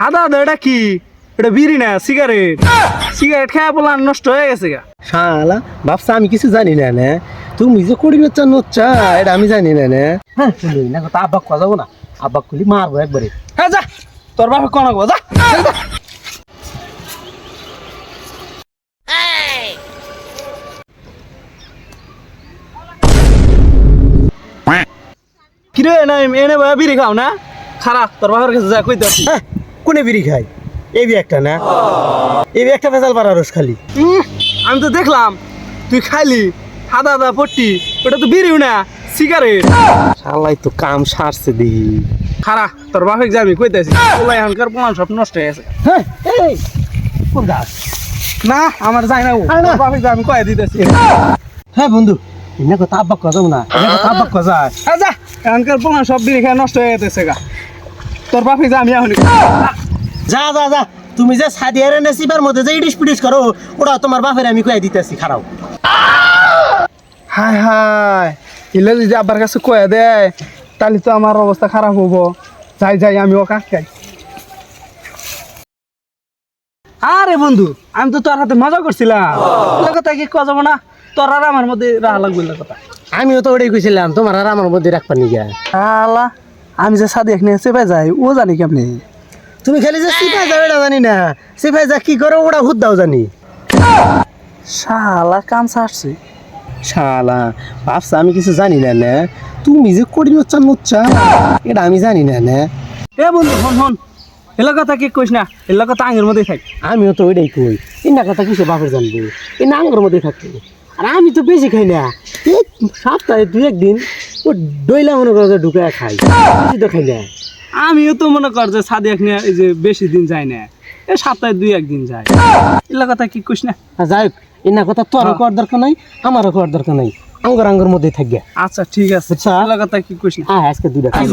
হাদা হাদা এটা কি? এটা বিড়ি না সিগারেট। সিগারেট খেয়ে বলার নষ্ট হয়ে গেছে গা। শালা বাপসা আমি কিছু জানি না না। তুমি যে করি নচ্চা নচ্চা এটা আমি জানি না না। হ্যাঁ না কথা আব্বাক কথা যাব না? আব্বাক খুলি মারবো একবারে। হ্যাঁ যা। তোর বাপে কোন যা। যা। কিরে না এনে বিড়ি খাও না? খারাপ তোর বাপের কাছে যা হ্যাঁ। কোনে বিড়ি খাই? এই একটা না? এই একটা ভেজাল পাড়া রস খালি। আমি তো দেখলাম তুই খাইলি হাদা হাদা পট্টি ওটা তো বিড়িও না সিগারেট শালাই তো কাম সারছে দেখি খারা তোর বাপে যে আমি কইতে আছি ওলাই এখনকার প্রমাণ সব নষ্ট হয়ে গেছে। হ্যাঁ এই কোন গাছ না আমার যাই না ও। আরে না। তোর বাপে যে কয়ে দিতেছি। হ্যাঁ বন্ধু এনে কথা আব্বাক কথা যাব না এনে কথা আব্বাক কথা হ্যাঁ যা এখনকার প্রমাণ সব বিড়ি খেয়ে নষ্ট হয়ে যেতেছে গা। তোর বাপে যা আমি এখন যা যা যা। তুমি যে সাদিয়ার এনে সিবার মধ্যে যে ইডিস পিডিস করো ওরা তোমার বাপের আমি কয়ে দিতেছি খারাপ হায় হায়। ইলে যদি আব্বার কাছে কয়ে দেয় তাহলে তো আমার অবস্থা খারাপ হব। যাই যাই আমি ও কাজ খাই। আরে বন্ধু আমি তো তোর হাতে মজা করছিলাম। কথা কি কয়া যাব না? তোর আর আমার মধ্যে রাহা লাগবে কথা। আমিও তো ওটাই কইছিলাম তোমার আর আমার মধ্যে রাখবা নিগা। আলা আমি যে সাদি এখানে চেপে যাই ও জানি কেমনি? তুমি খালি যে সিপাই যাও এটা জানি না। সিপাই যা কি করো ওটা হুদ দাও জানি। শালা কাম ছাড়ছে। শালা ভাবছা আমি কিছু জানি না না? তুমি যে করি নচ্চা নচ্চা এটা আমি জানি না না? এ বন্ধু হন হন এগুলো কথা কি কইস না? এগুলো কথা আঙের মধ্যেই থাক। আমিও তো ওইটাই কই। ইনা কথা কিছু বাপের জানব? এই নাঙ্গর মধ্যে থাকতো আর আমি তো বেশি খাই না। সপ্তাহে দু একদিন ও ডইলা মনে করো যে ঢুকে খাই। তো খাই না আমিও তো মনে কর যে সাদি এক এই যে বেশি দিন যায় না। এ সপ্তাহে দুই একদিন যায়। এলা কথা কি কইস না? যাই হোক ইনা কথা তোরও করার দরকার নাই আমারও করার দরকার নাই। আঙ্গর আঙ্গর মধ্যে থাকবে আচ্ছা ঠিক আছে। এলা কথা কি কইস না? হ্যাঁ আজকে দুইটা খাই।